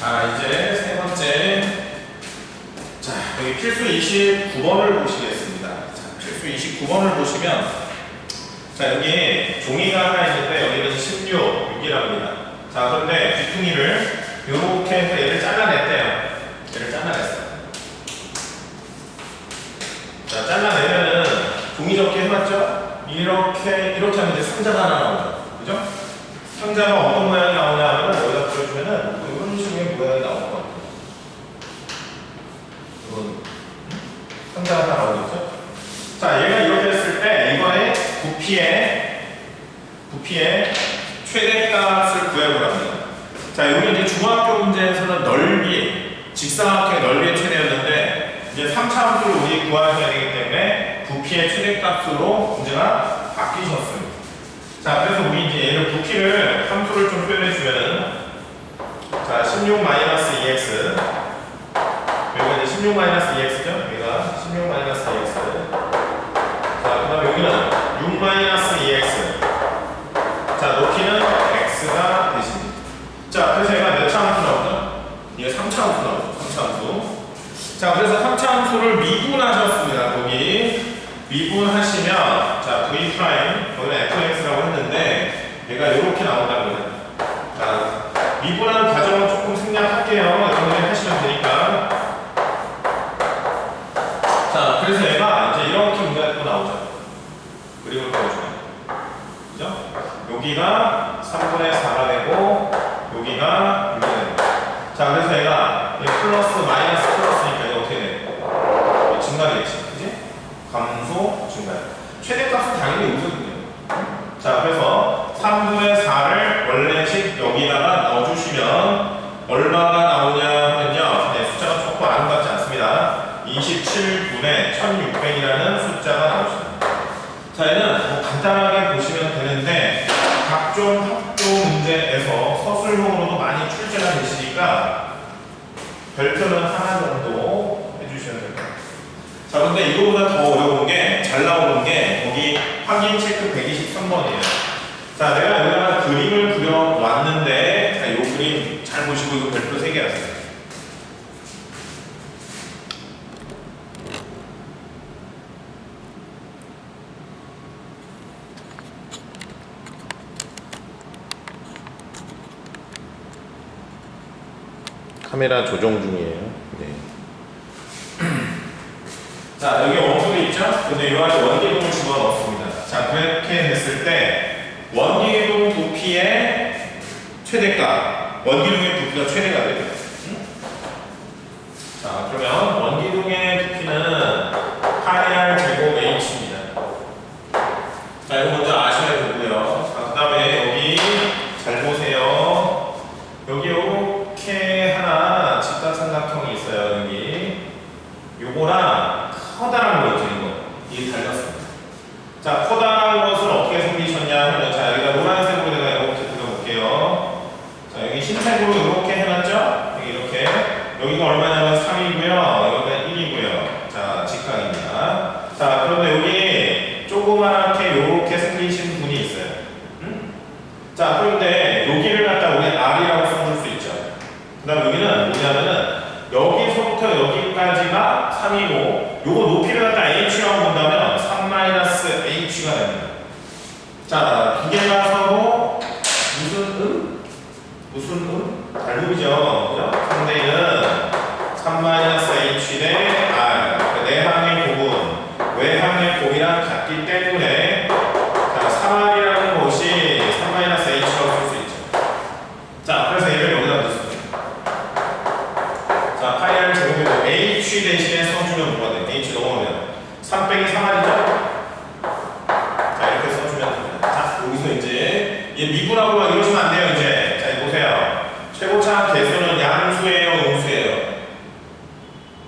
자, 이제 세 번째. 자, 여기 필수 29번을 보시겠습니다. 자, 필수 29번을 보시면, 자, 여기 종이가 하나 있는데, 여기는 16, 6이라고 합니다. 자, 그런데 귀퉁이를 이렇게 해서 얘를 잘라냈대요. 얘를 잘라냈어요. 자, 잘라내면은 종이 접기 해봤죠? 이렇게, 이렇게 하면 이제 상자가 하나 나오죠. 그죠? 상자가 어떤 모양이 나오냐 하면 여기다 보여주면은 뭐 모양이 나올 것 같아요. 이건 상자가 나오겠죠? 자, 얘가 이렇게 했을 때 이거의 부피의 부피의 최대값을 구해보랍니다. 자, 여기 이제 중학교 문제에서는 넓이, 직사각형의 넓이의 최대였는데 이제 3차 함수를 우리 구하셔야 되기 때문에 부피의 최대값으로 문제가 바뀌셨습니다. 자, 그래서 우리 이제 얘를 부피를 함수를 좀 표현해 주면은 자, 16 마이너스 2x 여기가 이제 16 마이너스 2x죠? 여기가 16 마이너스 2x 자, 그 다음 여기는 6 마이너스 2x 자, 높이는 x가 되십니다. 자, 그래서 얘가 몇 차 함수 나오죠? 이게 3차 함수 나오죠. 3차 함수. 자, 그래서 3차 함수를 미분하셨습니다. 거기 미분하시면 자, v 거기는 fx라고 했는데 얘가 이렇게 나온답니다. 자, 미분하는 과정을 조금 생략할게요. 여러분들이 하시면 되니까. 자, 그래서 얘가 이제 이렇게 문제가 또 나오죠. 그림을 보여주면. 그죠? 여기가 3분의 4가 되고 여기가 6이 되는 거죠. 자, 그래서 얘가 이 플러스 마이너스 플러스니까 이거 어떻게 돼? 증가되겠지. 그지? 감소, 증가. 최대값은 당연히 여기서거든요. 자, 그래서 3분의 4를 원래식 여기다가 넣어주시면 얼마가 나오냐 하면요. 네, 숫자가 조금 아름답지 않습니다. 27분의 1600이라는 숫자가 나오십니다. 자, 얘는 뭐 간단하 별표는 하나 정도 해주시면 될것 같아요. 자, 근데 이거보다 더 어려운 게 잘 나오는 게 거기 확인 체크 123번이에요. 자, 내가 여기다가 그림을 그려왔는데 자, 이 그림 잘 보시고 이거 별표 3개 하세요. 카메라 조정 중이에요. 네. 자, 여기 원소도 있죠? 근데 이 안에 원기둥을 집어넣습니다. 자, 그렇게 됐을 때 원기둥 부피의 최대값, 원기둥의 부피가 최대가 되죠. 응? 자, 그러면 원기둥의 부피는 파이알 제곱 h입니다. 자, 이거 먼저 아셔야 되고요. 자, 그 다음에 여기 잘 보세요. 여기 이렇게 하나 직각삼각형이 있어요. 여기 요거랑 커다란 거 있죠, 이게 달렸습니다. 자, 커다란 것은 어떻게 생기셨냐 하면 자, 여기다 노란색으로 내가 이렇게 그려볼게요. 자, 여기 흰색으로 이렇게 해놨죠? 여기 이렇게. 여기가 얼마냐면 3이고요. 여기가 1이고요. 자, 직각입니다. 자, 그런데 여기 조그맣게 이렇게 생기신 분이 있어요. 음? 자, 그런데 여기를 갖다 우리 R이라고 써줄 수 있죠. 그 다음 여기는 뭐냐면은 여기서부터 여기까지가 3이고 요거 높이를 갖다 h라고 본다면 3-h가 됩니다. 자, 두 개가 서로 무슨 음? 무슨 음? 달름이죠. 그죠? 상대는 3-h 대 r 그 내항의 곱은 외항의 곱이랑 같기 때문에 자, 3r이라는 것이 3-h라고 쓸 수 있죠. 자, 그래서 얘를 여기다 넣습니다. 자, 파이알 제곱에도 h 대신에 써주면 뭐가 돼? h 넘어오면 3 빼기 3r이죠? 자, 이렇게 써주면 됩니다. 자, 여기서 이제 얘 미분하고 막 이러시면 안 돼요, 이제. 자, 보세요. 최고차 개수는 양수예요, 음수예요?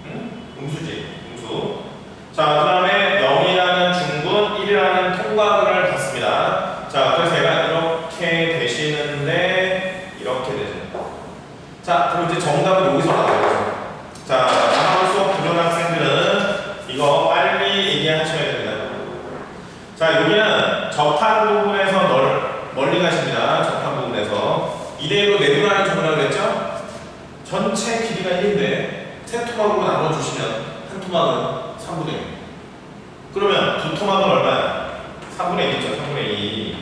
응? 음수지, 음수. 자, 그 다음에 0이라는 중분, 1이라는 통과를 받습니다. 자, 그래서 얘가 이렇게 되시는데, 이렇게 되죠. 자, 그럼 이제 정답은 여기서 나와요. 자, 다음 수업 부전 학생들은 이거 빨리 얘기하셔야 됩니다. 자, 여기는 접한 부분에서 널, 멀리 가십니다. 접한 부분에서. 이대로 내분하는 점이라고 그랬죠? 전체 길이가 1인데 세 토막으로 나눠주시면 한 토막은 3분의 1. 그러면 두 토막은 얼마야? 3분의 1이죠, 3분의 2.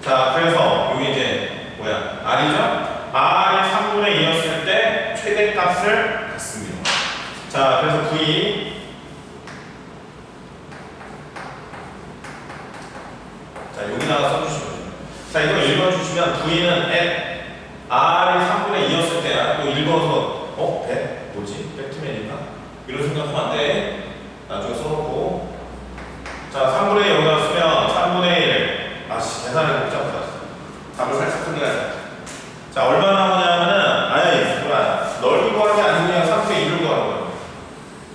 자, 그래서 여기 이제 뭐야? R이죠? R이 3분의 2였을 때 최대 값을 갖습니다. 자, 그래서 V 자, 여기다가 써주시면. 자, 이거 읽어주시면 V는 at R이 3분의 2였을 때야. 또 읽어서, 어? 배? 뭐지? 배트맨인가? 이런 생각하면 안 돼. 나중에 써놓고. 자, 3분의 1 여기다 쓰면 3분의 1. 아씨, 계산을 못 잡았어. 답을 살짝 틀려야 자, 얼마 나오냐면은, 아니, 뭐야. 넓이 구하는 게 아니고 그냥 3분의 1을 구하는 거예요.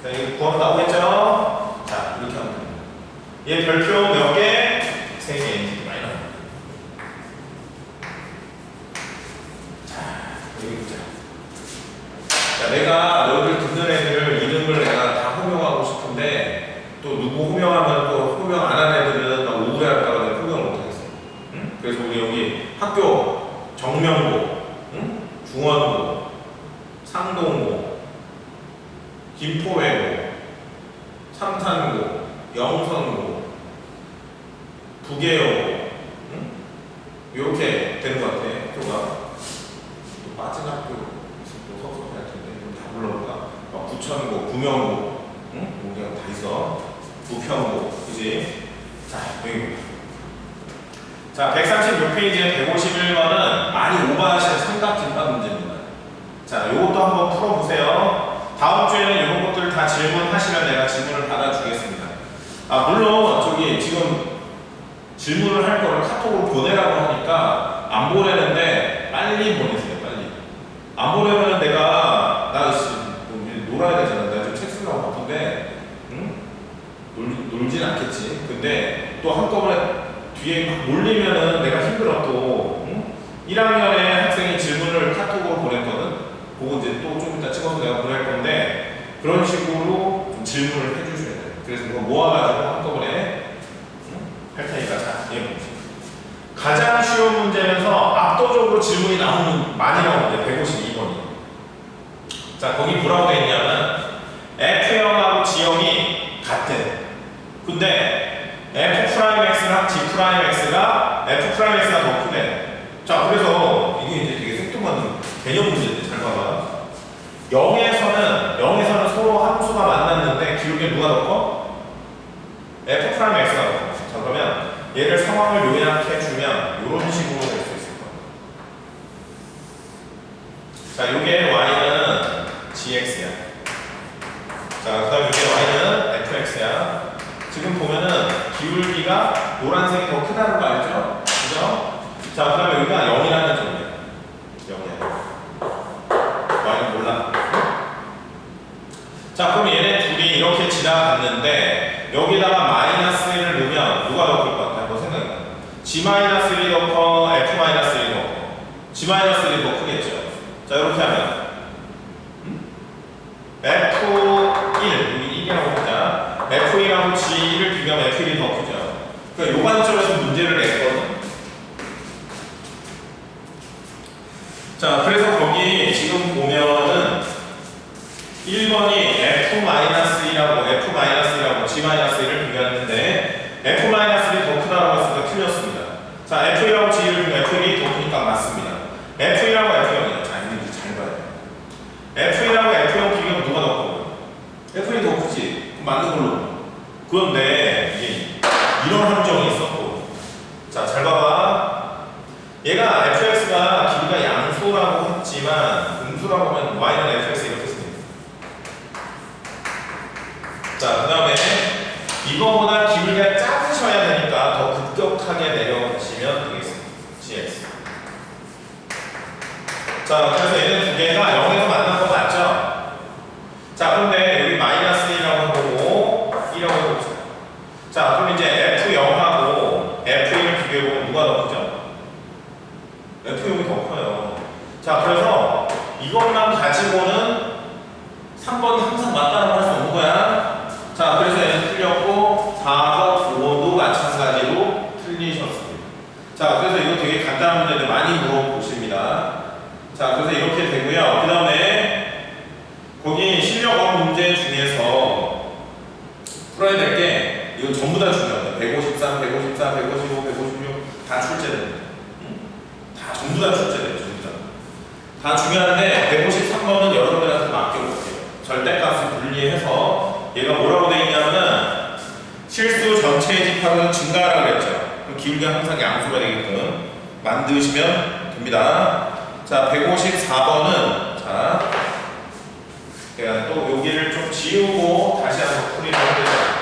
자, 이거 구하면 나오겠죠? 자, 이렇게 하면 됩니다. 얘 별표 몇 개? 세 개. 많이 나옵니다. 여기 보자. 자, 내가 너희들 듣는 애들 이름을 내가 다 호명하고 싶은데 또 누구 호명하면 또 호명 안 하는 애들은 막 우울해할까봐 내가 호명을 못 하겠어. 응? 그래서 우리 여기 학교 정명고, 응? 중원고, 상동고, 김포외고, 삼산고, 영선고, 부계여고, 응? 이렇게 되는 것 같아. 학교가. 또 빠진 학교 무슨 또 섭섭할 텐데 이거 다 불러볼까? 막 부천고, 구명고, 응? 여기가 다 있어. 부평고, 그지? 자, 여기. 자, 136페이지에 151번은 많이 오버하신 삼각김밥 문제입니다. 자, 요것도 한번 풀어보세요. 다음 주에는 이런 것들 다 질문하시면 내가 질문을 받아주겠습니다. 아, 물론 저기 지금 질문을 할 거를 카톡으로 보내라고 하니까 안 보내는데 빨리 보내세요 빨리 안 보내면 내가 나 씨, 뭐 이제 놀아야 되잖아 내가 지금 책 쓰려고 바쁜데 응? 놀, 놀진 않겠지 근데 또 한꺼번에 뒤에 막 몰리면은 내가 힘들어 또 응? 1학년에 학생이 질문을 카톡으로 보냈거든 그거 이제 또 좀 이따 찍어서 내가 보낼 건데 그런 식으로 좀 질문을 해주셔야 돼요 그래서 그거 모아가지고 한꺼번에 할 테니까 자, 예 보세요. 가장 쉬운 문제면서 압도적으로 질문이 나오는 많이 나오는 문제 152번이. 자, 거기 뭐라고 돼 있냐면 F형하고 G형이 같대. 근데 프라임 X가 F 프라임 X가 더 크네. 자, 그래서 이게 이제 되게 생뚱맞는 개념 문제인데 잘 봐봐. 0에서는 0에서는 서로 함수가 만났는데 기울기 누가 더 커? F 프라임 X가 더 커. 자 그러면 얘를 상황을 요약해 주면 이런 식으로 될 수 있을 거예요. 자, 요게 y는 gx야. 자, 그다음 요게 y는 fx야. 지금 보면은 기울기가 노란색이 더 크다는 거 알죠? 그죠? 자, 그 다음에 여기가 0이라는 점이야. 0이야. y는 몰라. 자, 그럼 얘네 둘이 이렇게 지나갔는데 여기다가 마이너스 1을 넣으면 누가 더 클 것 같아? 한번 생각해봐. g 마이너스 1이 더 커, f 마이너스 1이 더 커. g 마이너스 1이 더 크겠죠. 자, 이렇게 하면 음? f1 여기 1이라고 보자. f1하고 g1을 비교하면 f1이 더 크죠. 그러니까 요 관점에서 문제를 냈거든. 자, 그래서 거기 지금 보면은 1번이 F-1하고 F-1하고 G-1을 비교했는데 F-1이 더 크다고 했으니까 틀렸습니다. 자, F1하고 G를 비교하면 F1이 더 크니까 맞습니다. F1하고 F0이요. 자, 이제 잘 봐요. F1하고 F0 비교하면 누가 더 커요? F1이 더 크지. 맞는 걸로. 그런데 이게 이런 함정이 있었고. 자, 잘 봐봐. 얘가 fx가 길이가 양수라고 했지만 음수라고 하면 y는 fx 이렇게 씁니다. 자, 그 다음에 이거보다 기울기가 작으셔야 되니까 더 급격하게 내려가시면 되겠습니다. gx. 자, 그래서 얘는 두 개가 0에서 만난 거 맞죠? 자, 그런데 여기 마이너스 1이라고 해보고 1이라고 해봅시다. 자, 그럼 이제 F0하고 F1을 비교해보면 누가 더 크죠? F0이 더 커요. 자, 그래서 이것만 가지고는 3번이 항상 없는 거야. 자, 그래서 얘는 틀렸고 4번, 5번도 마찬가지로 틀리셨습니다. 자, 그래서 이거 되게 간단한 문제인데 많이 물어보십니다. 자, 그래서 이렇게 되고요. 그 다음에 중에서 풀어야 될 게 이건 전부 다 중요합니다. 153, 154, 155, 156 다 출제됩니다. 응? 다 전부 다 출제돼요. 전부 다. 다 중요한데 153번은 여러분들한테 맡겨볼게요. 절대값을 분리해서 얘가 뭐라고 돼 있냐면은 실수 전체 집합은 증가하라 그랬죠. 기울기가 항상 양수가 되게끔 만드시면 됩니다. 자, 154번은 자, 제가 또 여기를 좀 지우고 다시 한번 풀이를 해보자.